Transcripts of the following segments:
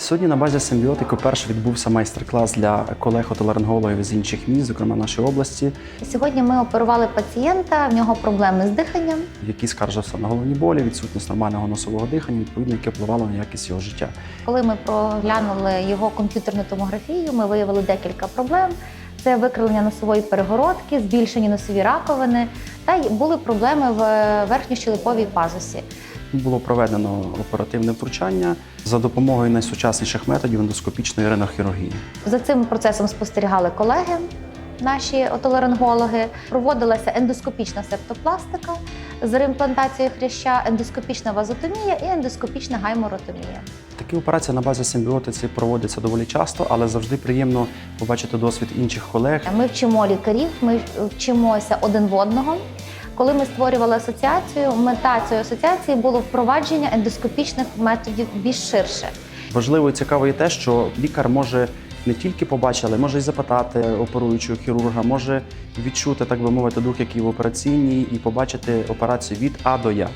Сьогодні на базі симбіотику перш відбувся майстер-клас для колег-отоларингологів з інших міст, зокрема нашої області, Сьогодні ми оперували пацієнта, в нього проблеми з диханням. який скаржився на головні болі, відсутність нормального носового дихання, відповідно, яке впливало на якість його життя. Коли ми проглянули його комп'ютерну томографію, ми виявили декілька проблем. Це викривлення носової перегородки, збільшені носові раковини та й були проблеми в верхньощелеповій пазусі. Було проведено оперативне втручання за допомогою найсучасніших методів ендоскопічної ренохірургії. За цим процесом спостерігали колеги, наші отоларингологи. Проводилася ендоскопічна септопластика з реімплантацією хряща, ендоскопічна вазотомія і ендоскопічна гайморотомія. Такі операції на базі симбіотиці проводяться доволі часто, але завжди приємно побачити досвід інших колег. Ми вчимо лікарів, ми вчимося один в одного. Коли ми створювали асоціацію, мета цієї асоціації було впровадження ендоскопічних методів більш ширше. Важливо і цікаво і те, що лікар може не тільки побачили, може і запитати оперуючого хірурга, може відчути, так би мовити, дух, який в операційній, і побачити операцію від А до Я.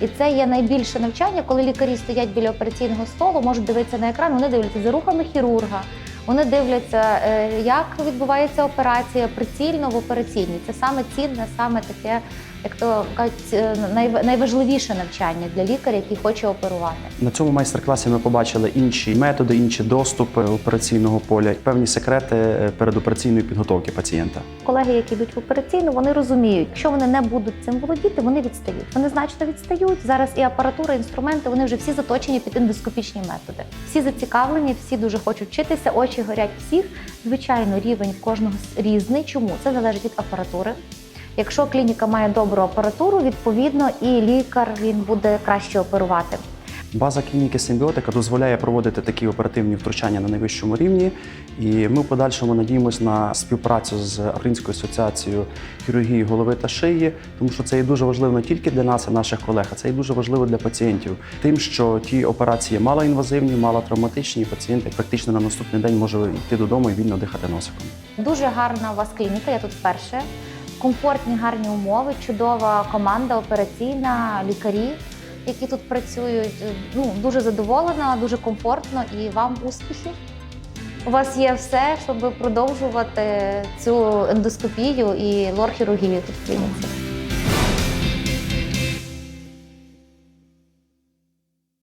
І це є найбільше навчання, коли лікарі стоять біля операційного столу, можуть дивитися на екран, вони дивляться за рухами хірурга. Вони дивляться, е, як відбувається операція прицільно в операційній. Це саме цінне, саме таке, як то кажуть, е, найважливіше навчання для лікаря, який хоче оперувати. На цьому майстер-класі ми побачили інші методи, інші доступи операційного поля, певні секрети е, передопераційної підготовки пацієнта. Колеги, які йдуть в операційну, вони розуміють, якщо вони не будуть цим володіти, вони відстають. Вони значно відстають. Зараз і апаратура, і інструменти вони вже всі заточені під ендоскопічні методи. Всі зацікавлені, всі дуже хочуть вчитися, очі горять всіх. Звичайно, рівень в кожного різний. Чому це залежить від апаратури? Якщо клініка має добру апаратуру, відповідно і лікар він буде краще оперувати. База клініки Симбіотика дозволяє проводити такі оперативні втручання на найвищому рівні, і ми в подальшому надіємося на співпрацю з Українською асоціацією хірургії голови та шиї, тому що це є дуже важливо не тільки для нас, і наших колег, а це є дуже важливо для пацієнтів. Тим, що ті операції малоінвазивні, малотравматичні, і пацієнт практично на наступний день може йти додому і вільно дихати носиком. Дуже гарна у вас клініка, я тут вперше. Комфортні, гарні умови, чудова команда операційна, лікарі, які тут працюють. Ну, дуже задоволена, дуже комфортно і вам успіхів. У вас є все, щоб продовжувати цю ендоскопію і лор-хірургію тут в клініці.